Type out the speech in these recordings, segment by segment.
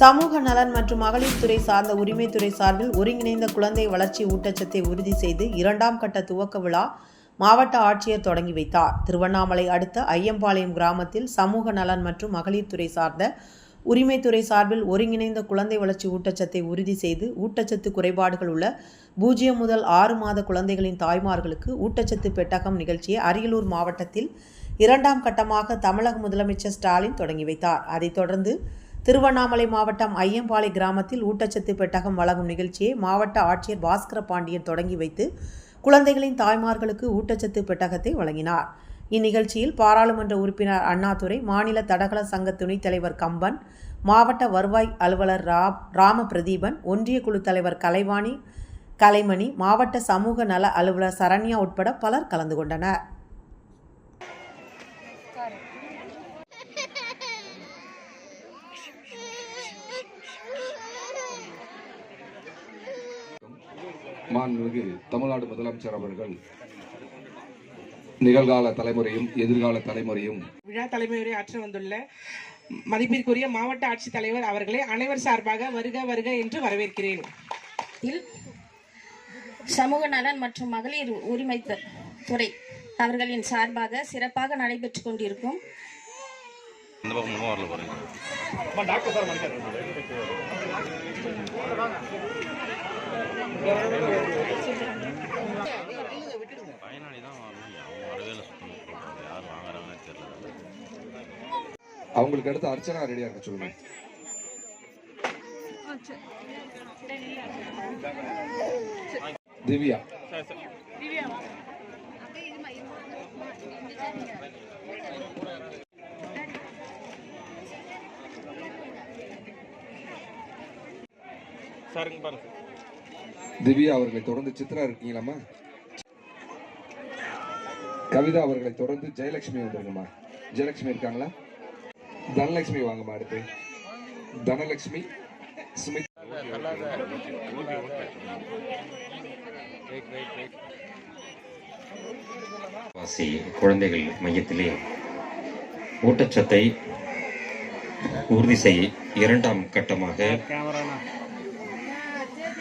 சமூக நலன் மற்றும் மகளிர் துறை சார்ந்த உரிமைத்துறை சார்பில் ஒருங்கிணைந்த குழந்தை வளர்ச்சி ஊட்டச்சத்தை உறுதி செய்து இரண்டாம் கட்ட துவக்க விழா மாவட்ட ஆட்சியர் தொடங்கி வைத்தார். திருவண்ணாமலை அடுத்த ஐயம்பாளையம் கிராமத்தில் சமூக நலன் மற்றும் மகளிர் துறை சார்ந்த உரிமைத்துறை சார்பில் ஒருங்கிணைந்த குழந்தை வளர்ச்சி ஊட்டச்சத்தை உறுதி செய்து ஊட்டச்சத்து குறைபாடுகள் உள்ள பூஜ்ஜியம் முதல் ஆறு மாத குழந்தைகளின் தாய்மார்களுக்கு ஊட்டச்சத்து பெட்டகம் நிகழ்ச்சியை அரியலூர் மாவட்டத்தில் இரண்டாம் கட்டமாக தமிழக முதலமைச்சர் ஸ்டாலின் தொடங்கி வைத்தார். அதைத் தொடர்ந்து திருவண்ணாமலை மாவட்டம் ஐயம்பாளை கிராமத்தில் ஊட்டச்சத்து பெட்டகம் வழங்கும் நிகழ்ச்சியை மாவட்ட ஆட்சியர் பாஸ்கர பாண்டியன் தொடங்கி வைத்து குழந்தைகளின் தாய்மார்களுக்கு ஊட்டச்சத்து பெட்டகத்தை வழங்கினார். இந்நிகழ்ச்சியில் பாராளுமன்ற உறுப்பினர் அண்ணாதுரை மாநில தடகள சங்க துணைத் தலைவர் கம்பன் மாவட்ட வருவாய் அலுவலர் ரா ராம பிரதீபன் ஒன்றிய குழு தலைவர் கலைவாணி கலைமணி மாவட்ட சமூக நல அலுவலர் சரண்யா உட்பட பலர் கலந்து கொண்டனர். மாண்புமிகு தமிழ்நாடு முதலமைச்சர் அவர்கள் நிகழ்கால தலைமுறையும் எதிர்கால தலைமுறையும் விழா தலைமையுரை ஆற்ற வந்துள்ள மதிப்பிற்குரிய மாவட்ட ஆட்சித்தலைவர் அவர்களை அனைவர் சார்பாக வருக வருக என்று வரவேற்கிறேன். சமூக நலன் மற்றும் மகளிர் உரிமை துறை அவர்களின் சார்பாக சிறப்பாக நடைபெற்றுக் கொண்டிருக்கும் பக்கம் அவங்களுக்கு அடுத்து அர்ச்சனா ரெடியா இருக்க சொல்லுங்க. திவ்யா. திவ்யா அவர்களை தொடர்ந்து சித்ரா இருக்கீங்களாம்மா? கவிதா அவர்களை தொடர்ந்து ஜெயலட்சுமி வந்துருங்கம்மா ஜெயலட்சுமி இருக்காங்களா? தனலட்சுமி வாங்கம்மா அடுத்து தனலட்சுமி சுமித். வாசி குழந்தைகள் மையத்திலே ஊட்டச்சத்தை உறுதி செய்ய இரண்டாம் கட்டமாக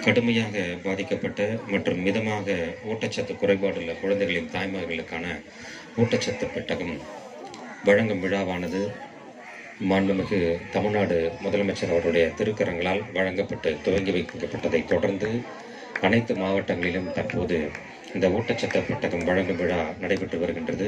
கடுமையாக பாதிக்கப்பட்ட மற்றும் மிதமாக ஊட்டச்சத்து குறைபாடுள்ள குழந்தைகளின் தாய்மார்களுக்கான ஊட்டச்சத்து பெட்டகம் வழங்கும் விழாவானது மாண்புமிகு தமிழ்நாடு முதலமைச்சர் அவருடைய திருக்கரங்களால் வழங்கப்பட்டு துவங்கி வைக்கப்பட்டதை தொடர்ந்து அனைத்து மாவட்டங்களிலும் தற்போது இந்த ஊட்டச்சத்து பெட்டகம் வழங்கும் விழா நடைபெற்று வருகின்றது.